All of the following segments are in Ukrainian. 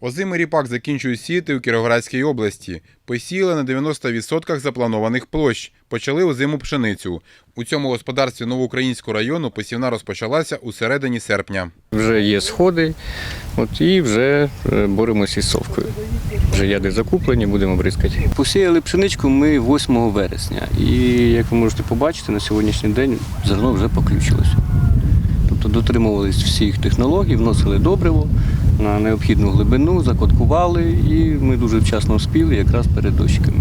Озимий ріпак закінчують сіяти у Кіровоградській області. Посіяли на 90% запланованих площ. Почали озиму пшеницю. У цьому господарстві Новоукраїнського району посівна розпочалася у середині серпня. Вже є сходи, от і вже е, боремося із совкою. Вже яди закуплені, будемо бризкати. Посіяли пшеничку ми 8 вересня. І як ви можете побачити, на сьогоднішній день зерно вже поключилося. Тобто дотримувались всіх технологій, вносили добриво на необхідну глибину, закоткували, і ми дуже вчасно вспіли якраз перед дощиками.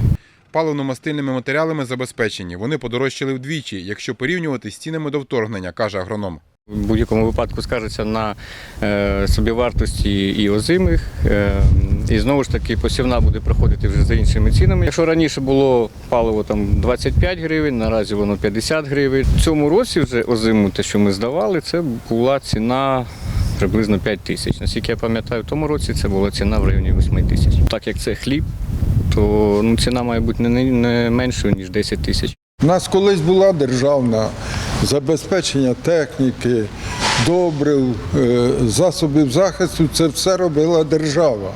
Паливно-мастильними матеріалами забезпечені. Вони подорожчали вдвічі, якщо порівнювати з цінами до вторгнення, каже агроном. В будь-якому випадку скажеться на е, собівартості і озимих. Е, і знову ж таки посівна буде проходити вже за іншими цінами. Якщо раніше було паливо там 25 гривень, наразі воно 50 гривень. В цьому році вже озиму, те, що ми здавали, це була ціна приблизно 5 тисяч. Наскільки я пам'ятаю, в тому році це була ціна в районі 8 тисяч. Так як це хліб, то ну, ціна має бути не, не меншою, ніж 10 тисяч. У нас колись була державна забезпечення техніки, добрив, е, засобів захисту. Це все робила держава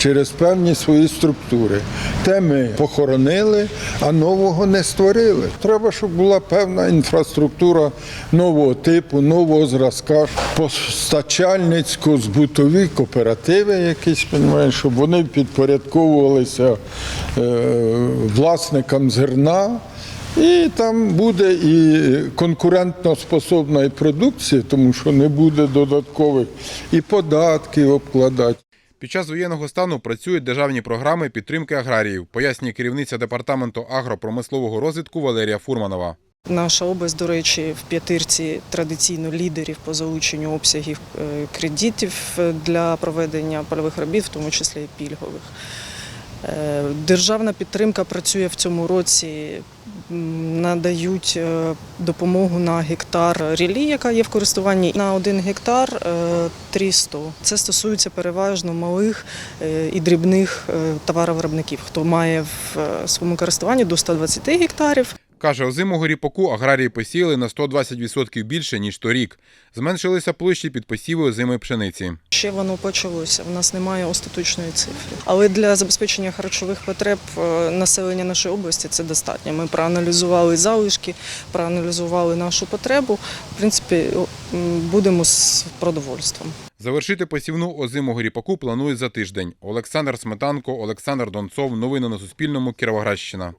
через певні свої структури. Те ми похоронили, а нового не створили. Треба, щоб була певна інфраструктура нового типу, нового зразка, постачальницько-збутові кооперативи, якісь понімаєш, щоб вони підпорядковувалися е, власникам зерна. І там буде і конкурентноспособна і продукція, тому що не буде додаткових і податків обкладати. Під час воєнного стану працюють державні програми підтримки аграріїв, пояснює керівниця департаменту агропромислового розвитку Валерія Фурманова. Наша область, до речі, в п'ятирці традиційно лідерів по залученню обсягів е, кредитів е, для проведення польових робіт, в тому числі і пільгових. Е, Державна підтримка працює в цьому році. Надають е, допомогу на гектар рілі, яка є в користуванні. На один гектар е, 300. Це стосується переважно малих е, і дрібних е, товаровиробників, хто має в е, своєму користуванні до 120 гектарів. Каже, озимого ріпаку аграрії посіяли на 120% більше, ніж торік. Зменшилися площі під посіви озимої пшениці. Ще воно почалося. В нас немає остаточної цифри. Але для забезпечення харчових потреб е, населення нашої області це достатньо. Ми проаналізували залишки, проаналізували нашу потребу. В принципі, будемо з продовольством. Завершити посівну озимого ріпаку планують за тиждень. Олександр Сметанко, Олександр Донцов. Новини на Суспільному. Кіровоградщина.